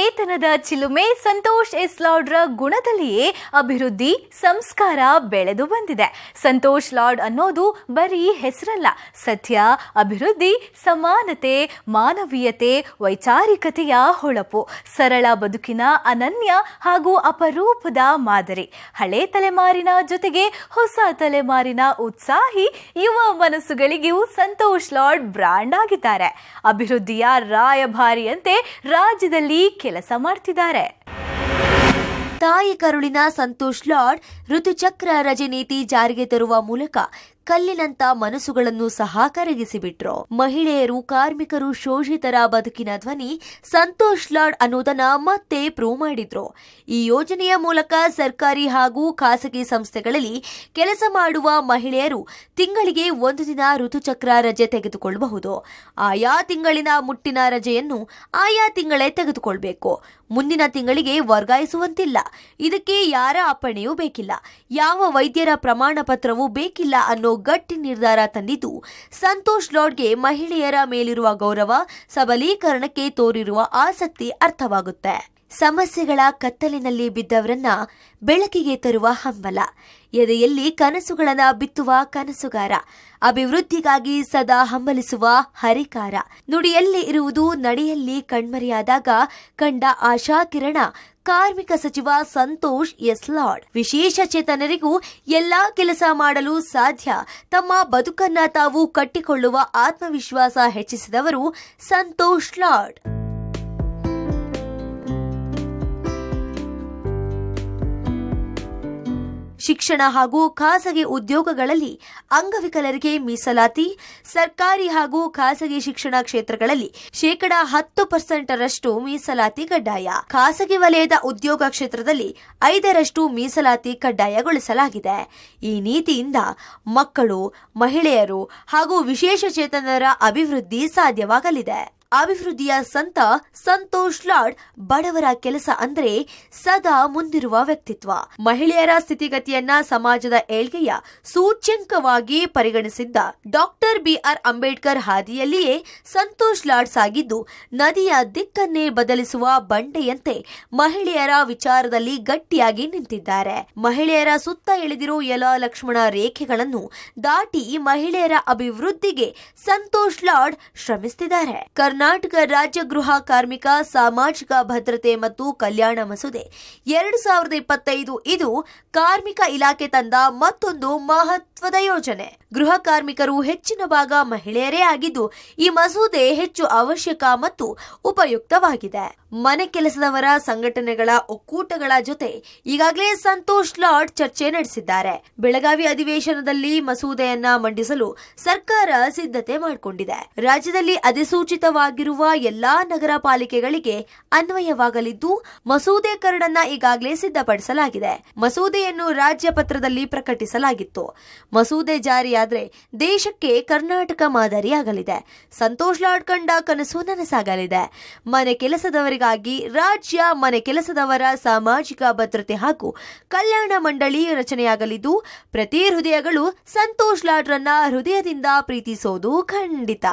ಚೇತನದ ಚಿಲುಮೆ Santosh S ಲಾಡ್ರ ಗುಣದಲ್ಲಿಯೇ ಅಭಿವೃದ್ಧಿ ಸಂಸ್ಕಾರ ಬೆಳೆದು ಬಂದಿದೆ. ಸಂತೋಷ್ ಲಾಡ್ ಅನ್ನೋದು ಬರೀ ಹೆಸರಲ್ಲ ಸತ್ಯ ಅಭಿವೃದ್ಧಿ, ಸಮಾನತೆ, ಮಾನವೀಯತೆ, ವೈಚಾರಿಕತೆಯ ಹೊಳಪು, ಸರಳ ಬದುಕಿನ ಅನನ್ಯ ಹಾಗೂ ಅಪರೂಪದ ಮಾದರಿ. ಹಳೆ ತಲೆಮಾರಿನ ಜೊತೆಗೆ ಹೊಸ ತಲೆಮಾರಿನ ಉತ್ಸಾಹಿ ಯುವ ಮನಸ್ಸುಗಳಿಗೂ ಸಂತೋಷ್ ಲಾಡ್ ಬ್ರಾಂಡ್ ಆಗಿದ್ದಾರೆ. ಅಭಿವೃದ್ಧಿಯ ರಾಯಭಾರಿಯಂತೆ ರಾಜ್ಯದಲ್ಲಿ ಕೆಲಸ ಮಾಡ್ತಿದ್ದಾರೆ. ತಾಯಿ ಕರುಳಿನ ಸಂತೋಷ್ ಲಾಡ್ ಋತುಚಕ್ರ ರಜೆ ನೀತಿ ಜಾರಿಗೆ ತರುವ ಮೂಲಕ ಕಲ್ಲಿನಂತ ಮನಸ್ಸುಗಳನ್ನು ಸಹ ಕರಗಿಸಿಬಿಟ್ರು. ಮಹಿಳೆಯರು, ಕಾರ್ಮಿಕರು ಶೋಷಿತರ ಬದುಕಿನ ಧ್ವನಿ ಸಂತೋಷ್ ಲಾಡ್ ಅನ್ನೋದನ್ನ ಮತ್ತೆ ಪ್ರೂವ್ ಮಾಡಿದ್ರು. ಈ ಯೋಜನೆಯ ಮೂಲಕ ಸರ್ಕಾರಿ ಹಾಗೂ ಖಾಸಗಿ ಸಂಸ್ಥೆಗಳಲ್ಲಿ ಕೆಲಸ ಮಾಡುವ ಮಹಿಳೆಯರು ತಿಂಗಳಿಗೆ ಒಂದು ದಿನ ಋತುಚಕ್ರ ರಜೆ ತೆಗೆದುಕೊಳ್ಳಬಹುದು. ಆಯಾ ತಿಂಗಳಿನ ಮುಟ್ಟಿನ ರಜೆಯನ್ನು ಆಯಾ ತಿಂಗಳೇ ತೆಗೆದುಕೊಳ್ಬೇಕು. ಮುಂದಿನ ತಿಂಗಳಿಗೆ ವರ್ಗಾಯಿಸುವಂತಿಲ್ಲ. ಇದಕ್ಕೆ ಯಾರ ಅಪ್ಪಣೆಯೂ ಬೇಕಿಲ್ಲ. ಯಾವ ವೈದ್ಯರ ಪ್ರಮಾಣ ಪತ್ರವೂ ಬೇಕಿಲ್ಲ ಅನ್ನೋ ಗಟ್ಟಿ ನಿರ್ಧಾರ ತಂದಿದ್ದು, ಸಂತೋಷ್ ಲಾಡ್ಗೆ ಮಹಿಳೆಯರ ಮೇಲಿರುವ ಗೌರವ ಸಬಲೀಕರಣಕ್ಕೆ ತೋರಿರುವ ಆಸಕ್ತಿ ಅರ್ಥವಾಗುತ್ತೆ. ಸಮಸ್ಯೆಗಳ ಕತ್ತಲಿನಲ್ಲಿ ಬಿದ್ದವರನ್ನ ಬೆಳಕಿಗೆ ತರುವ ಹಂಬಲ. ಎದೆಯಲ್ಲಿ ಕನಸುಗಳನ್ನ ಬಿತ್ತುವ ಕನಸುಗಾರ. ಅಭಿವೃದ್ಧಿಗಾಗಿ ಸದಾ ಹಂಬಲಿಸುವ ಹರಿಕಾರ. ನುಡಿಯಲ್ಲಿ ಇರುವುದು, ನಡೆಯಲ್ಲಿ ಕಣ್ಮರೆಯಾದಾಗ ಕಂಡ ಆಶಾಕಿರಣ ಕಾರ್ಮಿಕ ಸಚಿವ ಸಂತೋಷ್ ಎಸ್ ಲಾಡ್ ವಿಶೇಷ ಚೇತನರಿಗೂ ಎಲ್ಲಾ ಕೆಲಸ ಮಾಡಲು ಸಾಧ್ಯ. ತಮ್ಮ ಬದುಕನ್ನ ತಾವು ಕಟ್ಟಿಕೊಳ್ಳುವ ಆತ್ಮವಿಶ್ವಾಸ ಹೆಚ್ಚಿಸಿದವರು ಸಂತೋಷ್ ಲಾಡ್. ಶಿಕ್ಷಣ ಹಾಗೂ ಖಾಸಗಿ ಉದ್ಯೋಗಗಳಲ್ಲಿ ಅಂಗವಿಕಲರಿಗೆ ಮೀಸಲಾತಿ, ಸರ್ಕಾರಿ ಹಾಗೂ ಖಾಸಗಿ ಶಿಕ್ಷಣ ಕ್ಷೇತ್ರಗಳಲ್ಲಿ ಶೇಕಡ ಹತ್ತು ಪರ್ಸೆಂಟರಷ್ಟು ಮೀಸಲಾತಿ ಕಡ್ಡಾಯ. ಖಾಸಗಿ ವಲಯದ ಉದ್ಯೋಗ ಕ್ಷೇತ್ರದಲ್ಲಿ ಐದರಷ್ಟು ಮೀಸಲಾತಿ ಕಡ್ಡಾಯಗೊಳಿಸಲಾಗಿದೆ. ಈ ನೀತಿಯಿಂದ ಮಕ್ಕಳು, ಮಹಿಳೆಯರು ಹಾಗೂ ವಿಶೇಷ ಚೇತನರ ಅಭಿವೃದ್ಧಿ ಸಾಧ್ಯವಾಗಲಿದೆ. ಅಭಿವೃದ್ಧಿಯ ಸಂತ ಸಂತೋಷ್ ಲಾಡ್ ಬಡವರ ಕೆಲಸ ಅಂದ್ರೆ ಸದಾ ಮುಂದಿರುವ ವ್ಯಕ್ತಿತ್ವ. ಮಹಿಳೆಯರ ಸ್ಥಿತಿಗತಿಯನ್ನ ಸಮಾಜದ ಏಳ್ಗೆಯ ಸೂಚ್ಯಂಕವಾಗಿ ಪರಿಗಣಿಸಿದ್ದ ಡಾಕ್ಟರ್ ಬಿಆರ್ ಅಂಬೇಡ್ಕರ್ ಹಾದಿಯಲ್ಲಿಯೇ ಸಂತೋಷ್ ಲಾಡ್ ಸಾಗಿದ್ದು, ನದಿಯ ದಿಕ್ಕನ್ನೇ ಬದಲಿಸುವ ಬಂಡೆಯಂತೆ ಮಹಿಳೆಯರ ವಿಚಾರದಲ್ಲಿ ಗಟ್ಟಿಯಾಗಿ ನಿಂತಿದ್ದಾರೆ. ಮಹಿಳೆಯರ ಸುತ್ತ ಎಳೆದಿರೋ ಎಲ ಲಕ್ಷ್ಮಣ ರೇಖೆಗಳನ್ನು ದಾಟಿ ಮಹಿಳೆಯರ ಅಭಿವೃದ್ಧಿಗೆ ಸಂತೋಷ್ ಲಾಡ್ ಶ್ರಮಿಸುತ್ತಿದ್ದಾರೆ ಕರ್ನಾಟಕ ರಾಜ್ಯ ಗೃಹ ಕಾರ್ಮಿಕ, ಸಾಮಾಜಿಕ ಭದ್ರತೆ ಮತ್ತು ಕಲ್ಯಾಣ ಮಸೂದೆ. ಎರಡು ಸಾವಿರದ ಇಪ್ಪತ್ತೈದು ಇದು ಕಾರ್ಮಿಕ ಇಲಾಖೆ ತಂದ ಮತ್ತೊಂದು ಮಹತ್ವದ ಯೋಜನೆ. ಗೃಹ ಕಾರ್ಮಿಕರು ಹೆಚ್ಚಿನ ಭಾಗ ಮಹಿಳೆಯರೇ ಆಗಿದ್ದು, ಈ ಮಸೂದೆ ಹೆಚ್ಚು ಅವಶ್ಯಕ ಮತ್ತು ಉಪಯುಕ್ತವಾಗಿದೆ. ಮನೆ ಕೆಲಸದವರ ಸಂಘಟನೆಗಳ ಒಕ್ಕೂಟಗಳ ಜೊತೆ ಈಗಾಗಲೇ ಸಂತೋಷ್ ಲಾಡ್ ಚರ್ಚೆ ನಡೆಸಿದ್ದಾರೆ. ಬೆಳಗಾವಿ ಅಧಿವೇಶನದಲ್ಲಿ ಮಸೂದೆಯನ್ನ ಮಂಡಿಸಲು ಸರ್ಕಾರ ಸಿದ್ಧತೆ ಮಾಡಿಕೊಂಡಿದೆ. ರಾಜ್ಯದಲ್ಲಿ ಅಧಿಸೂಚಿತವಾಗಿರುವ ಎಲ್ಲಾ ನಗರ ಪಾಲಿಕೆಗಳಿಗೆ ಅನ್ವಯವಾಗಲಿದ್ದು, ಮಸೂದೆ ಕರಡನ್ನ ಈಗಾಗಲೇ ಸಿದ್ಧಪಡಿಸಲಾಗಿದೆ. ಮಸೂದೆಯನ್ನು ರಾಜ್ಯ ಪತ್ರದಲ್ಲಿ ಪ್ರಕಟಿಸಲಾಗಿತ್ತು. ಮಸೂದೆ ಜಾರಿಯಾದರೆ ದೇಶಕ್ಕೆ ಕರ್ನಾಟಕ ಮಾದರಿಯಾಗಲಿದೆ. ಸಂತೋಷ್ ಲಾಡ್ ಕಂಡ ಕನಸು ನನಸಾಗಲಿದೆ. ಮನೆ ಕೆಲಸದವರಿಗಾಗಿ ರಾಜ್ಯ ಮನೆ ಕೆಲಸದವರ ಸಾಮಾಜಿಕ ಭದ್ರತೆ ಹಾಗೂ ಕಲ್ಯಾಣ ಮಂಡಳಿ ರಚನೆಯಾಗಲಿದ್ದು, ಪ್ರತಿ ಹೃದಯಗಳು ಸಂತೋಷ್ ಲಾಡ್ರನ್ನ ಹೃದಯದಿಂದ ಪ್ರೀತಿಸೋದು ಖಂಡಿತ.